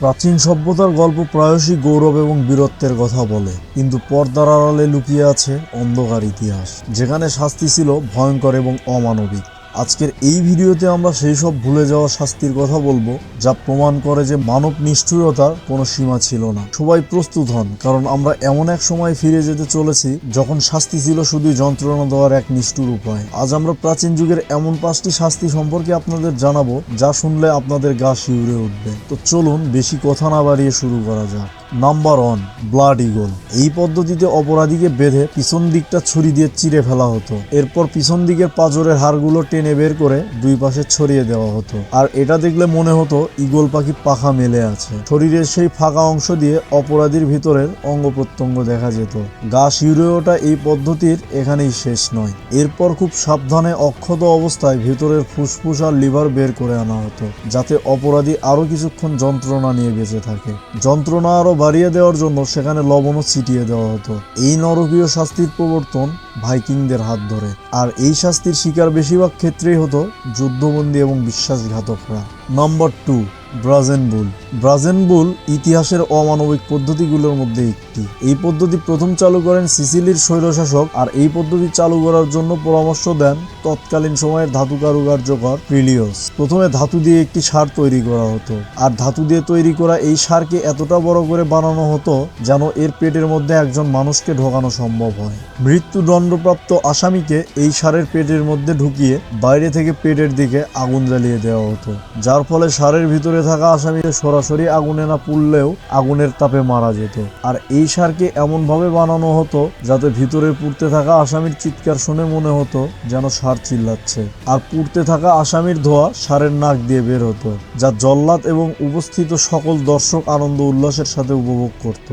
প্রাচীন সভ্যতার গল্প প্রায়শই গৌরব এবং বীরত্বের কথা বলে, কিন্তু পর্দার আড়ালে লুকিয়ে আছে অন্ধকার ইতিহাস, যেখানে শাস্তি ছিল ভয়ঙ্কর এবং অমানবিক। আজকের এই ভিডিওতে আমরা সেই সব ভুলে যাওয়া শাস্তির কথা বলব, যা প্রমাণ করে যে মানব নিষ্ঠুরতার কোনো সীমা ছিল না। সবাই প্রস্তুত হন, কারণ আমরা এমন এক সময় ফিরে যেতে চলেছি, যখন শাস্তি ছিল শুধু যন্ত্রণা দেওয়ার এক নিষ্ঠুর উপায়। আজ আমরা প্রাচীন যুগের এমন পাঁচটি শাস্তি সম্পর্কে আপনাদের জানাব, যা শুনলে আপনাদের গা শিউরে উঠবে। তো চলুন বেশি কথা না বাড়িয়ে শুরু করা যাক। নাম্বার ওয়ান ব্লাড ইগল এই পদ্ধতিতে অপরাধীকে বেঁধে পিছন দিকটা ছুরি দিয়ে চিরে ফেলা হতো। এরপর পিছন দিকের পাঁজরের হাড়গুলো টেনে বের করে দুই পাশে ছড়িয়ে দেওয়া হতো। আর এটা দেখলে মনে হতো ইগল পাখি পাখা মেলে আছে। শরীরের সেই ফাঁকা অংশ দিয়ে অপরাধীর ভিতরের অঙ্গ প্রত্যঙ্গ দেখা যেত। গা শিউরে ওঠা এই পদ্ধতির এখানেই শেষ নয়। এরপর খুব সাবধানে অক্ষত অবস্থায় ভিতরের ফুসফুস আর লিভার বের করে আনা হতো, যাতে অপরাধী আরও কিছুক্ষণ যন্ত্রণা নিয়ে বেঁচে থাকে। যন্ত্রণা আরও বাড়িয়ে দেওয়ার জন্য সেখানে লবণও ছিটিয়ে দেওয়া হতো। এই নরকীয় শাস্তির প্রবর্তন ভাইকিংদের হাত ধরে। আর এই শাস্তির শিকার বেশিরভাগ ক্ষেত্রেই হতো যুদ্ধবন্দী এবং বিশ্বাসঘাতকরা। Number two brazen bull brazen bull ইতিহাসের অমানবিক পদ্ধতিগুলোর মধ্যে একটি। এই পদ্ধতি প্রথম চালু করেন সিসিলির স্বৈরশাসক আর এই পদ্ধতি চালু করার জন্য পরামর্শ দেন তৎকালীন সময়ের ধাতু কারুকার্যকর প্রিলিয়স প্রথমে ধাতু দিয়ে একটি সার তৈরি করা হতো। আর ধাতু দিয়ে তৈরি করা এই সারকে এতটা বড় করে বানানো হতো যেন এর পেটের মধ্যে একজন মানুষকে ঢোকানো সম্ভব হয়। মৃত্যুদণ্ডপ্রাপ্ত আসামিকে এই সারের পেটের মধ্যে ঢুকিয়ে বাইরে থেকে পেটের দিকে আগুন জ্বালিয়ে দেওয়া হতো যার ফলে সারের ভিতরে থাকা আসামিকে সরাসরি আগুনে না পুড়লেও আগুনের তাপে মারা যেত। আর এই সারকে এমনভাবে বানানো হতো যাতে ভিতরে পুড়তে থাকা আসামির চিৎকার শুনে মনে হতো যেন সার চিল্লাচ্ছে। আর পুড়তে থাকা আসামির ধোয়া সারের নাক দিয়ে বের হতো, যা জল্লাদ এবং উপস্থিত সকল দর্শক আনন্দ উল্লাসের সাথে উপভোগ করত।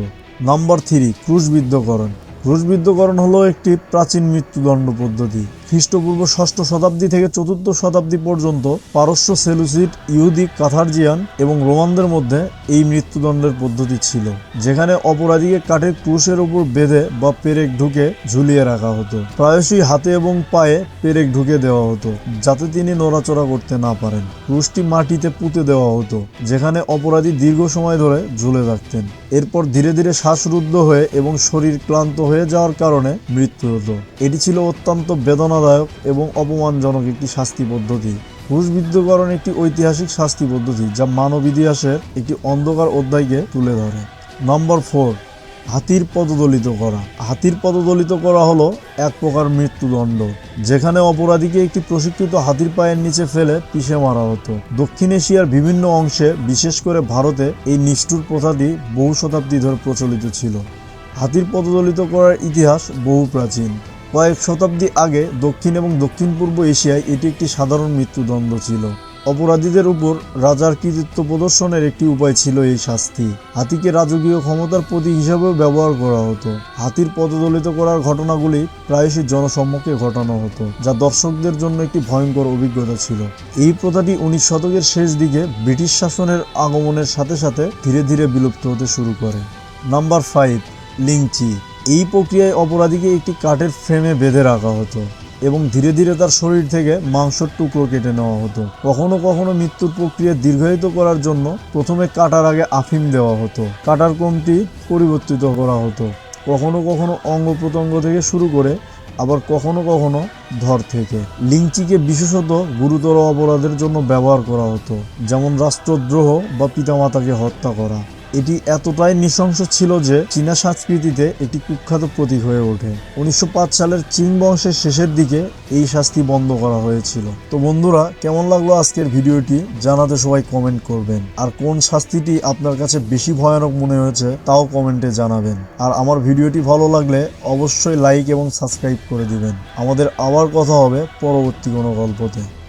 Number three, ক্রুশবিদ্ধকরণ। ক্রুশবিদ্ধকরণ হলো একটি প্রাচীন মৃত্যুদণ্ড পদ্ধতি। খ্রিস্টপূর্ব ষষ্ঠ শতাব্দী থেকে চতুর্থ শতাব্দী পর্যন্ত পারস্য সেলুসিড, ইহুদি, কাথার্জিয়ান এবং রোমানদের মধ্যে এই মৃত্যুদণ্ডের পদ্ধতি ছিল, যেখানে অপরাধীকে কাঠের ক্রুশের উপর বেঁধে বা পেরেক ঢুকে ঝুলিয়ে রাখা হতো। প্রায়শই হাতে এবং পায়ে পেরেক ঢুকে দেওয়া হতো, যাতে তিনি নড়াচড়া করতে না পারেন। ক্রুশটি মাটিতে পুঁতে দেওয়া হতো, যেখানে অপরাধী দীর্ঘ সময় ধরে ঝুলে থাকতেন। এরপর ধীরে ধীরে শ্বাসরুদ্ধ হয়ে এবং শরীর ক্লান্ত হয়ে যাওয়ার কারণে মৃত্যু হতো। এটি ছিল অত্যন্ত বেদনাদায়ক এবং অপমানজনক একটি শাস্তি পদ্ধতি। ক্রুশবিদ্ধকরণ একটি ঐতিহাসিক শাস্তি পদ্ধতি যা মানব ইতিহাসের একটি অন্ধকার অধ্যায়কে তুলে ধরে। নম্বর ফোর, হাতির পদদলিত করা। হাতির পদদলিত করা হলো এক প্রকার মৃত্যুদণ্ড, যেখানে অপরাধীকে একটি প্রশিক্ষিত হাতির পায়ের নিচে ফেলে পিষে মারা হতো। দক্ষিণ এশিয়ার বিভিন্ন অংশে, বিশেষ করে ভারতে, এই নিষ্ঠুর প্রথাটি বহু শতাব্দী ধরে প্রচলিত ছিল। হাতির পদদলিত করার ইতিহাস বহু প্রাচীন। কয়েক শতাব্দী আগে দক্ষিণ এবং দক্ষিণ পূর্ব এশিয়ায় এটি একটি সাধারণ মৃত্যুদণ্ড ছিল। অপরাধীদের উপর রাজার কৃতিত্ব প্রদর্শনের একটি উপায় ছিল এই শাস্তি। হাতিকে রাজকীয় ক্ষমতার প্রতীক হিসেবেও ব্যবহার করা হতো। হাতির পদদলিত করার ঘটনাগুলি প্রায়শই জনসম্মুখে ঘটানো হতো, যা দর্শকদের জন্য একটি ভয়ঙ্কর অভিজ্ঞতা ছিল। এই প্রথাটি উনিশ শতকের শেষ দিকে ব্রিটিশ শাসনের আগমনের সাথে সাথে ধীরে ধীরে বিলুপ্ত হতে শুরু করে। Number five, lingchi. এই প্রক্রিয়ায় অপরাধীকে একটি কাঠের ফ্রেমে বেঁধে রাখা হতো এবং ধীরে ধীরে তার শরীর থেকে মাংসর টুকরো কেটে নেওয়া হতো। কখনো কখনো মৃত্যুর প্রক্রিয়া দীর্ঘায়িত করার জন্য প্রথমে কাটার আগে আফিম দেওয়া হতো। কাটার ক্রমটি পরিবর্তিত করা হতো। কখনো কখনো অঙ্গ প্রত্যঙ্গ থেকে শুরু করে আবার কখনো কখনো ধর থেকে। লিংচিকে বিশেষত গুরুতর অপরাধের জন্য ব্যবহার করা হতো, যেমন রাষ্ট্রদ্রোহ বা পিতামাতাকে হত্যা করা। এটি এতটাই নৃশংস ছিল যে চীনা সংস্কৃতিতে এটি কুখ্যাত প্রতীক হয়ে ওঠে। উনিশশো পাঁচ সালের চীন বংশের শেষের দিকে এই শাস্তি বন্ধ করা হয়েছিল। তো বন্ধুরা, কেমন লাগল আজকের ভিডিওটি? জানাতে সবাই কমেন্ট করবেন। আর কোন শাস্তিটি আপনার কাছে বেশি ভয়ানক মনে হয়েছে, তাও কমেন্টে জানাবেন। আর আমার ভিডিওটি ভালো লাগলে অবশ্যই লাইক এবং সাবস্ক্রাইব করে দিবেন। আমাদের আবার কথা হবে পরবর্তী কোনো গল্পতে।